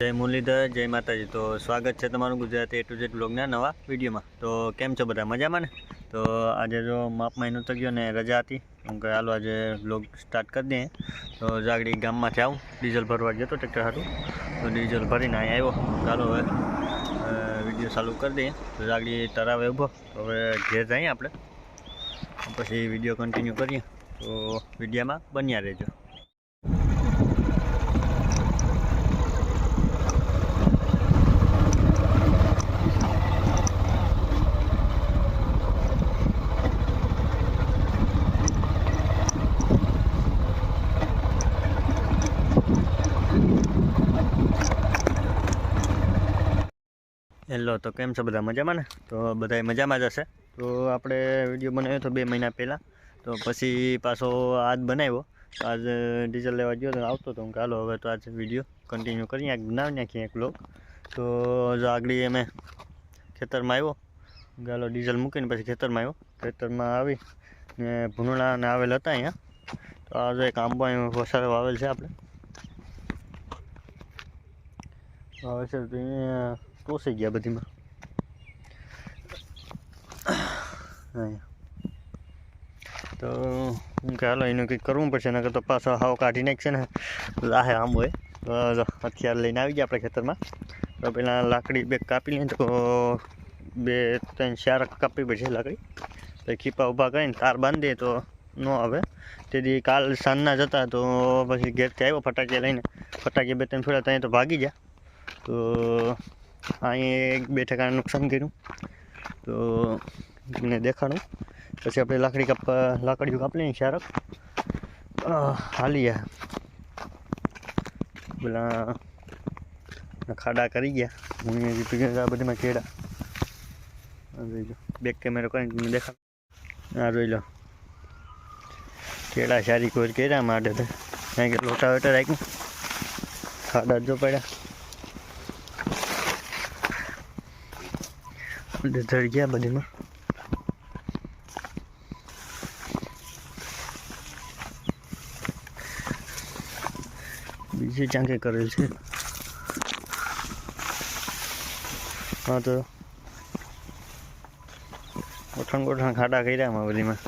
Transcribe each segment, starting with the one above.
જય મુરલીધર, જય માતાજી. તો સ્વાગત છે તમારું ગુજરાતી એ ટુ ઝેડ બ્લોગના નવા વિડીયોમાં. તો કેમ છો બધા? મજામાં ને? તો આજે જો માપ મહિનો તો ગયો ને રજા હતી. હું કે હાલો, આજે બ્લોગ સ્ટાર્ટ કરી દઈએ. તો જાગડી ગામમાંથી આવું. ડીઝલ ભરવા ગયો હતો ટ્રેક્ટર હતું તો ડીઝલ ભરીને અહીં આવ્યો. ચાલો હવે વીડિયો ચાલુ કરી દઈએ. તો જાગડી તરાવે ઊભો. તો હવે ઘેર જઈએ આપણે. પછી વીડિયો કન્ટિન્યુ કરીએ. તો વિડીયોમાં બન્યા રહેજો. હેલો, તો કેમ છો બધા? મજામાં ને? તો બધાય મજામાં જ હશે. તો આપણે વીડિયો બનાવ્યો હતો બે મહિના પહેલાં. તો પછી પાછો આજ બનાવ્યો. તો આજ ડીઝલ લેવા ગયો તો આવતો હતો હું કાલો હવે તો આજ વીડિયો કન્ટિન્યુ કરીને આ બનાવી નાખીએ એક લોક તો જો આગળ અમે ખેતરમાં આવ્યો. ગાલો ડીઝલ મૂકીને પછી ખેતરમાં આવ્યો. ખેતરમાં આવી ને ભૂંગળા ને આવેલ હતા અહીંયા. તો આજે એક આંબો અહીં વસારો આવેલ છે આપણે. આવે છે તો ગયા બધીમાં તો હું કે હાલો એનું કંઈક કરવું પડશે નકર તો પાછો હાવ કાઢી નાખશે ને લાહે આમ હોય હથિયાર લઈને આવી ગયા આપણે ખેતરમાં તો પહેલાં લાકડી બે કાપી લઈએ તો બે ત્રણ ચાર કાપી પડશે લાકડી તો ખીપા ઊભા કરીને તાર બાંધીએ તો ન આવે તેથી કાલ સાંજના જતા તો પછી ઘેરથી આવ્યો ફટાકિયા લઈને ફટાકી બે ત્રણ ફેરા ત્યાં તો ભાગી ગયા તો અહીં એક બે ટકા નુકસાન કર્યું. તો તમને દેખાડું. પછી આપણે લાકડી કાપ, લાકડીઓ કાપી લઈએ શારક હાલી ગયા પેલા ખાડા કરી ગયા. હું આ બધીમાં કેળા. જોઈ લો. બેક કેમેરો કરીને તમને દેખાડ. આ જોઈ લો. કેળા સારી કોઈ કર્યા માટે તો. કારણ કે લોટા વેટા રાખ્યું. ખાડા જો પડ્યા. ધડ ગયા બધીમાં બીજી ચાંકે કરેલ છે હા તો ગોઠણ ગોઠણ ખાડા કર્યા આમાં બધીમાં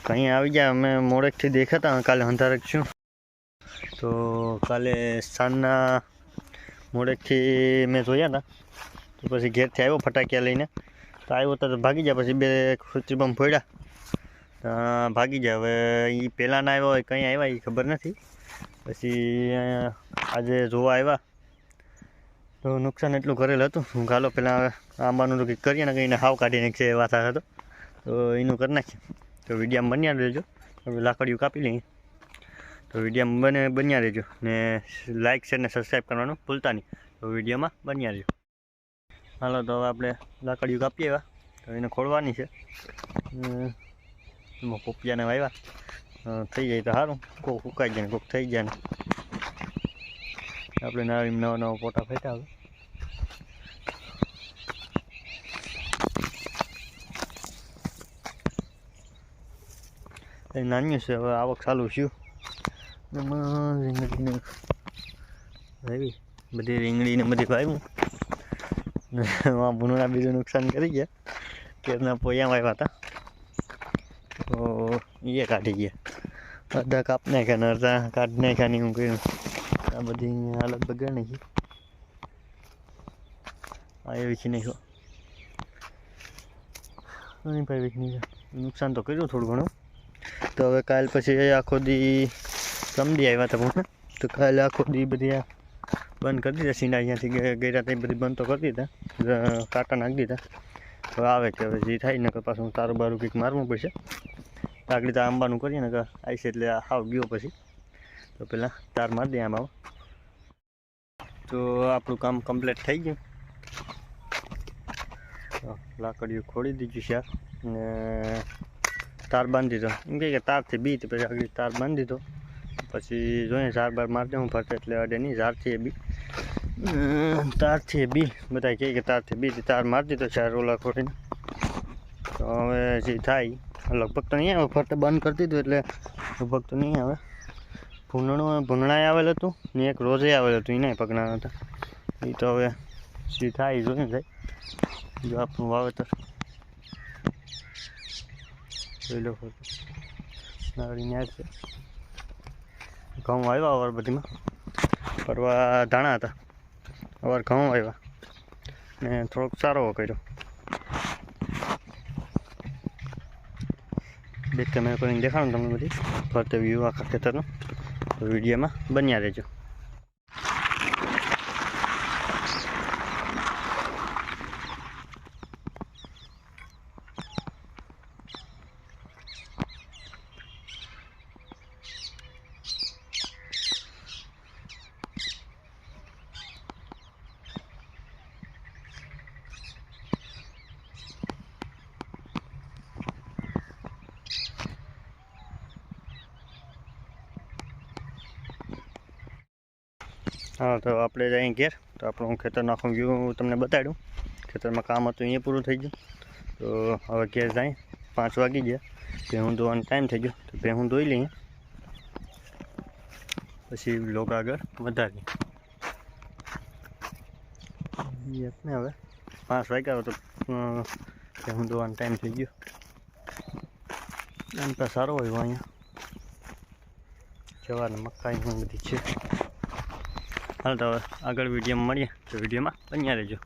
કંઈ આવી ગયા અમે મોડેકથી દેખાતા કાલે અંધારક છું તો કાલે સાંજના મોડેકથી મેં જોયા હતા તો પછી ઘેરથી આવ્યો ફટાકિયા લઈને. તો આવ્યો તો ભાગી ગયા, પછી બે ખુરચી બમ ફોડ્યા. ભાગી ગયા. હવે એ પહેલાંના આવ્યા હોય, કંઈ આવ્યા એ ખબર નથી. પછી આજે જોવા આવ્યા. તો નુકસાન એટલું કરેલ હતું. હું ગાલો પહેલાં આંબાનું કંઈક કરીએ ને કંઈને હાવ કાઢી નાખશે વાત હતો. તો એનું કરી નાખીએ. તો વિડીયામાં બન્યા રહેજો. હવે લાકડીઓ કાપી લઈએ. તો વિડીયોમાં બને બન્યા રહેજો. ને લાઇક શેર ને સબસ્ક્રાઈબ કરવાનું ભૂલતા નહીં. તો વિડીયોમાં બન્યા રહેજો. હાલો, તો હવે આપણે લાકડીઓ કાપી આવ્યા તો એને ખોળવાની છે. એમાં પોપિયાને વાવ્યા થઈ જાય તો સારું કોક ઉકાઈ જાય ને કોક થઈ જાય ને. આપણે નવા નવા નવા ફેટા હવે. એ નાન્યું છે, હવે આવક ચાલુ થયું. રીંગણીને આવી. બધી રીંગણીને બધી ભાવ્યું ને એમાં ભૂનોના બીજું નુકસાન કરી ગયા. કેરના પોયા વાવ્યા હતા. તો એ કાઢી ગયા. અડધા કાપ નાખ્યા ને અડધા કાઢી નાખ્યા નહીં હું કહ્યું આ બધી હાલત બગડ નાખી આ એ વીખી નહીં ભાઈ નુકસાન તો કર્યું થોડું ઘણું. તો હવે કાલ પછી આખો દી સમજી આવ્યા તમે તો કાલે આખો દી બધી બંધ કરી દીધા સીના અહીંયાથી ગયા ત્યાં બધી બંધ તો કરી દીધા કાંટા નાખી દીધા. હવે આવે કે હવે જે થાય ને પાછું તારું બારું કંઈક મારવું પડશે. આગળ તો આંબાનું કરીએ ને આવીશ એટલે આવ ગયો પછી. તો પહેલાં તાર મારી દે આમાં તો આપણું કામ કમ્પ્લીટ થઈ ગયું. લાકડીઓ ખોડી દીધી છે ને તાર બાંધી દીધો. એમ કે તારથી બી પછી આગળ તાર બાંધી દીધો. પછી જોઈએ ઝાર બાર મારી દઉં, ફરતે એટલે અડે નહીં ઝારથી એ બી. તારથી બી. બધા કહે કે તારથી બી તાર મારી દીધો ચાર ઓલા ખોટીને તો હવે જે થાય, લગભગ તો નહીં આવે, ફરતે બંધ કરી દીધું એટલે લગભગ તો નહીં આવે. ભૂંડણું, ભૂંડણાએ આવેલું હતું ને એક રોજે આવેલું હતું એને પગના હતા. એ તો હવે સી થાય જોઈએ જોઈને થાય. જો આપણું વાવેતર. જોઈ લો નાળી ન્યા છે. ઘઉં આવ્યા અવાર બધીમાં. પરવા ધાણા હતા. અવાર ઘઉં આવ્યા. ને થોડોક સારો કર્યો. બે કેમેરા કરીને દેખાડું તમને બધી. ફરતે વ્યૂ આખા ખેતરનો. વિડીયોમાં બન્યા રહેજો. હા, તો આપણે જઈએ ઘેર. તો આપણું ખેતર નાખું વ્યૂ તમને બતાડ્યું ખેતરમાં કામ હતું, અહીંયા પૂરું થઈ ગયું. તો હવે ઘેર જાય. પાંચ વાગી ગયા. ભેહું ધોવાનો ટાઈમ થઈ ગયો. તો ભેહું ધોઈ લઈએ. પછી લોક આગળ વધારીએ. ને હવે પાંચ વાગ્યા તો ભેહું ધોવાનો ટાઈમ થઈ ગયો. એમ તો સારો હોય અહીંયા. જવાર મકાઈ બધી છે. હાલ તો આગળ વિડીયોમાં મળીએ. તો વિડીયોમાં બન્યા રહેજો.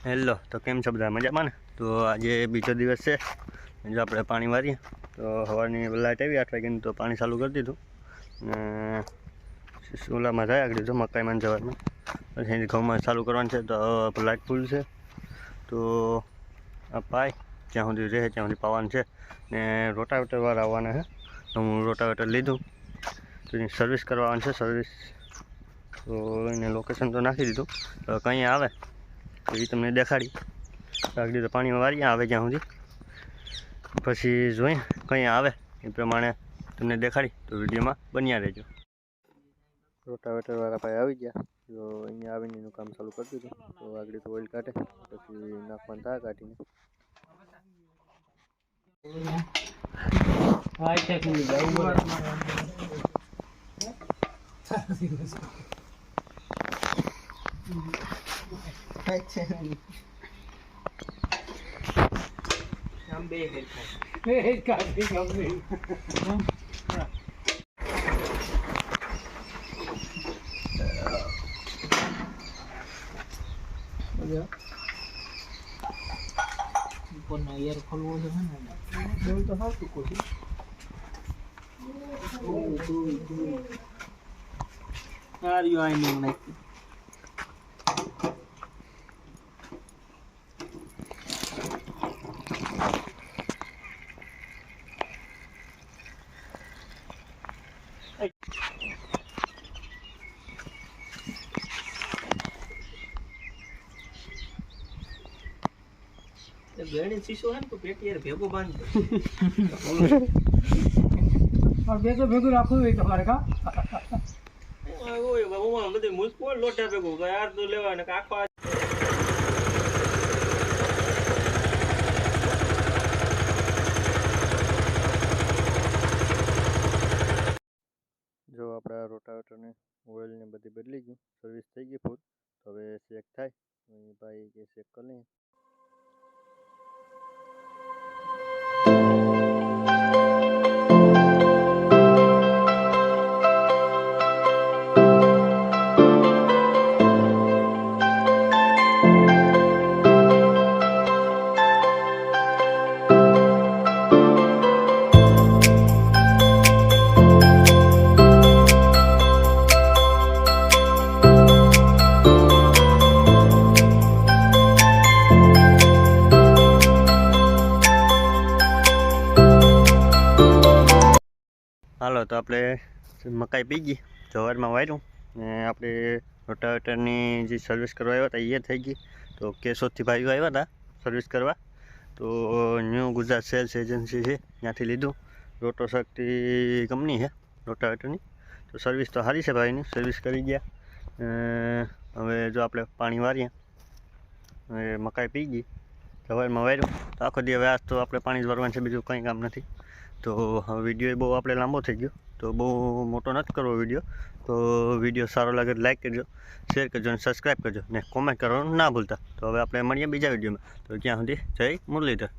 હેલો, તો કેમ છો બધા? મજામાં ને? તો આજે બીજો દિવસ છે. જો આપણે પાણી વારીએ. તો સવારની લાઇટ આવી આઠ વાગ્યાની તો પાણી ચાલુ કરી દીધું. ને ઓલામાં જાય આગળ જો મકાઈમાં જવાનું. પછી એની ઘઉંમાં ચાલુ કરવાનું છે તો લાઇટ ફૂલ છે. તો આ પાય જ્યાં સુધી રહે ત્યાં સુધી પાવાનું છે. ને રોટાવેટર વાર આવવાના છે. તો હું રોટાવેટર લીધું. તો સર્વિસ કરવાની છે. સર્વિસ તો એને લોકેશન તો નાખી દીધું. તો કંઈ આવે તો એ તમને દેખાડી. આગળ તો પાણીમાં વારીએ આવે જ્યાં સુધી. પછી જોઈએ કંઈ આવે એ પ્રમાણે તમને દેખાડી તો વિડીયોમાં બન્યા રહેજો. રોટાવેટર વાળા ભાઈ આવી ગયા. તો અહીંયા આવીને એનું કામ ચાલુ કરી દીધું. તો આગળ તો ઓઇલ કાઢે પછી નાખવાનું થાય કાઢીને. ઉપરનો એર ખોલવો છે ને તો હાવ ટૂંકો છે સારી આઈ નો નાખ્યું ગણી શીશો હે ને તો પેટી યાર ભેગો બાંધ. પણ બે તો ભેગું રાખવું તમારે કા ઓય બાબા બધે મુસ્કો લોટા ભેગો. યાર તો લેવા ને આખો રોટાવેટરને ઓઇલને બધી બદલી ગયું. સર્વિસ થઈ ગઈ ફૂલ હવે ચેક થાય. ભાઈ કે ચેક કરી લઈએ. તો આપણે મકાઈ પી ગઈ, જવારમાં વાર્યું ને આપણે રોટાવેટરની જે સર્વિસ કરવા આવ્યા હતા એ થઈ ગઈ. તો કેશોદથી ભાઈઓ આવ્યા હતા સર્વિસ કરવા. તો ન્યૂ ગુજરાત સેલ્સ એજન્સી છે, ત્યાંથી લીધું. રોટો શક્તિ કંપની છે, રોટાવેટરની. તો સર્વિસ તો સારી છે ભાઈની સર્વિસ કરી ગયા. હવે જો આપણે પાણી વારીએ, હવે મકાઈ પી ગઈ સવારમાં વાર્યું તો આખો દી હવે આજ તો આપણે પાણી જ ભરવાનું છે, બીજું કંઈ કામ નથી. તો વીડિયો બહુ આપણે લાંબો થઈ ગયો. તો બહુ મોટો નથી કરવો વીડિયો તો વીડિયો સારો લાગે તો લાઈક કરજો શેર કરજો અને સબસ્ક્રાઈબ કરજો ને કોમેન્ટ કરવાનું ના ભૂલતા. તો હવે આપણે મળીએ બીજા વિડીયોમાં તો ત્યાં સુધી જય મુરલીધર.